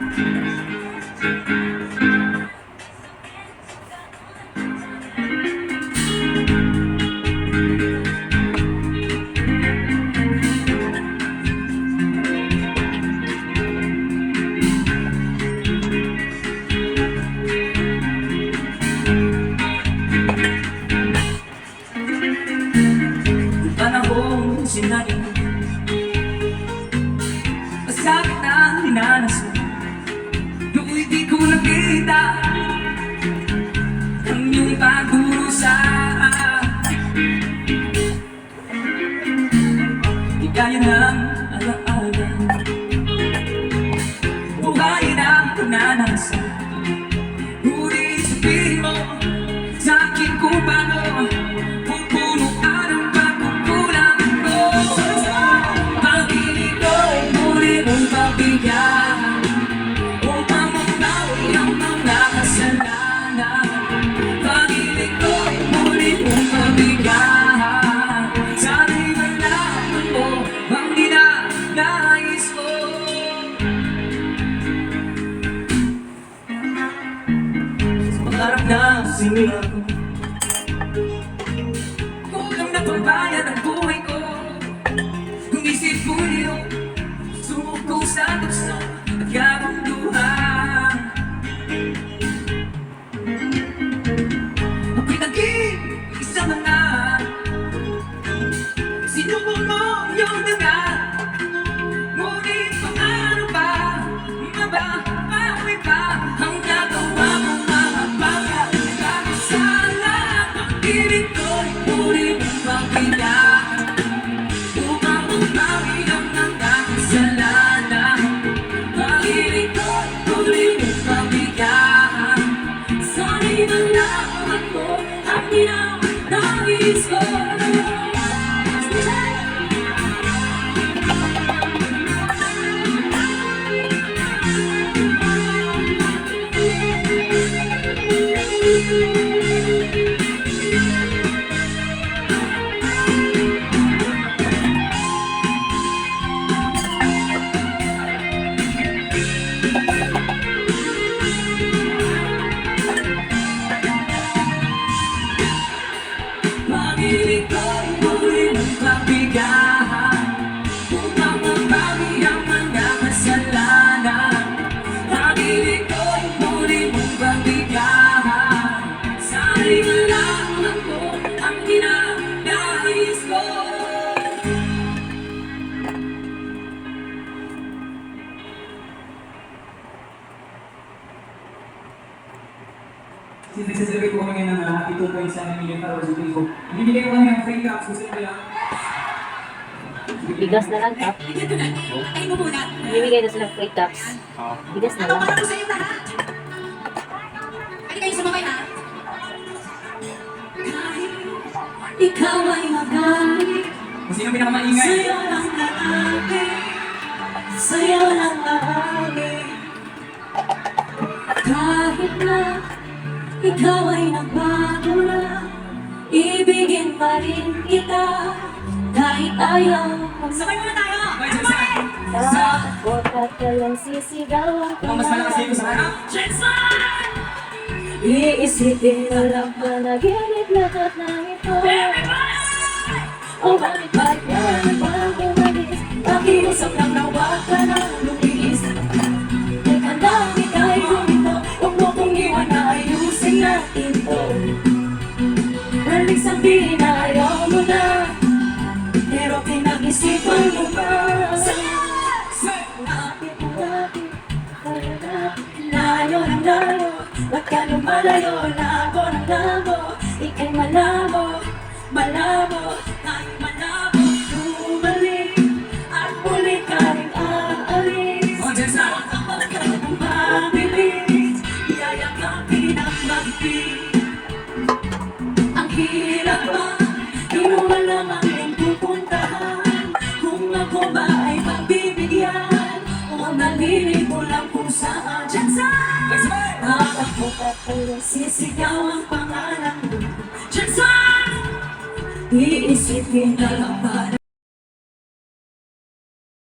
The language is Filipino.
Thank you. Iyong pagdurusa Di kaya ng alaala. Buhayin ang pananasa Sa Sana'y nalaman mo ang dinanais ko Pag-ibig Since nagsasabi ko kami ng uh, 2.7 million para sa Facebook, bibigay ko kami ng free cups. Gusto nyo lang? Bigas na lang, Kap. Ay mo muna Bibigay na silang free cups. Bigas na lang. Para sa iyo lahat Ay kayo sumabay ha Ikaw ay magaling Kung sino pinakamaingay? Sa'yo lang lahat Sa'yo lang lahat Kahit na ikaw ay nagbago na. Ibigin pa rin kita. Kahit ayaw Sabay muna tayo! Okay, Jensen. Sa Huwag ka lang sisigawan Kung mas malakas dito sa harap. Jensen! Iisipin na lang panaginip lahat ng ito. O bakit bakit na pinag-isipan mo pa. Bakit bakit Talaga Layo ng layo Ba't ka lumalayo? Lago ng lago Huwag ka lang Sisigaw ang pangalan mo Diyan sa Iisipin na lang ba